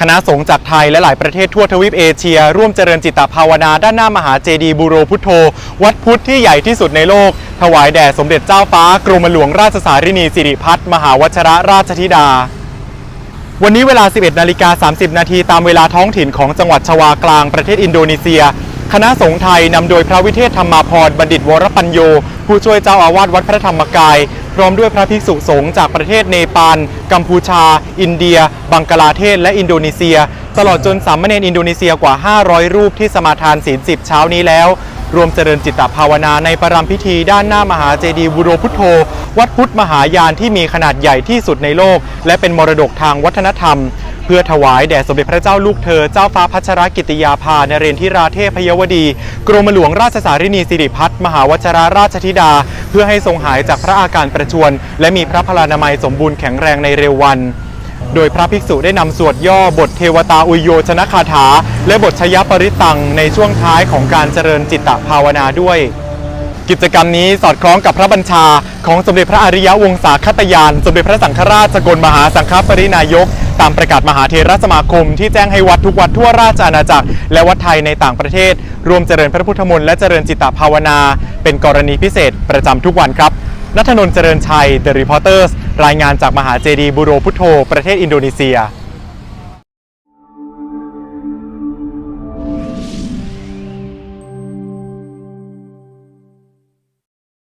คณะสงฆ์จากไทยและหลายประเทศทั่วทวีปเอเชีย ร่วมเจริญจิตตภาวนาด้านหน้ามหาเจดีย์บูโรพุทโธ วัดพุทธที่ใหญ่ที่สุดในโลก ถวายแด่สมเด็จเจ้าฟ้ากรมหลวงราชสารินีสิริพัฒน์มหาวชรราชธิดา วันนี้เวลา 11นาฬิกา30 นาทีตามเวลาท้องถิ่นของจังหวัดชวากลางประเทศอินโดนีเซีย คณะสงฆ์ไทยนำโดยพระวิเทศธรรมาพรบัณฑิตวรปัญโย ผู้ช่วยเจ้าอาวาสวัดพระธรรมกาย พร้อมด้วยพระภิกษุสงฆ์จากประเทศเนปาล กัมพูชา อินเดีย บังกลาเทศ และอินโดนีเซีย ตลอดจนสามเณรอินโดนีเซียกว่า 500 รูปที่สมาทานศีลสิบเช้านี้แล้ว รวมเจริญจิตตภาวนาในประรำพิธีด้านหน้ามหาเจดีย์บุโรพุทโธ วัดพุทธมหายานที่มีขนาดใหญ่ที่สุดในโลก และเป็นมรดกทางวัฒนธรรม เพื่อถวายแด่สมเด็จพระเจ้าลูกเธอเจ้าฟ้าพัชรกิติยาภานเรนทิราเทพยวดี กรมหลวงราชสารินีสิริพัฒน์มหาวชราราชธิดา เพื่อให้ทรงหายจากพระอาการประชวรและมีพระพลานามัยสมบูรณ์แข็งแรงในเร็ววัน โดยพระภิกษุได้นำสวดย่อบทเทวตาอุยโยชนะคาถา และบทชยปริตังในช่วงท้ายของการเจริญจิตตภาวนาด้วย กิจกรรมนี้สอดคล้องกับพระบัญชา ของสมเด็จพระอริยวงศาคตยาน สมเด็จพระสังฆราชสกลมหาสังฆปรินายก ตามประกาศมหาเทรสมาคม ที่แจ้งให้วัดทุกวัดทั่วราชอาณาจักร และวัดไทยในต่างประเทศ รวมเจริญพระพุทธมนต์และเจริญจิตตภาวนา เป็นกรณีพิเศษประจำทุกวันครับนัทนนท์เจริญชัย The Reporters รายงานจากมหาเจดีย์บุโรพุทโธ ประเทศอินโดนีเซีย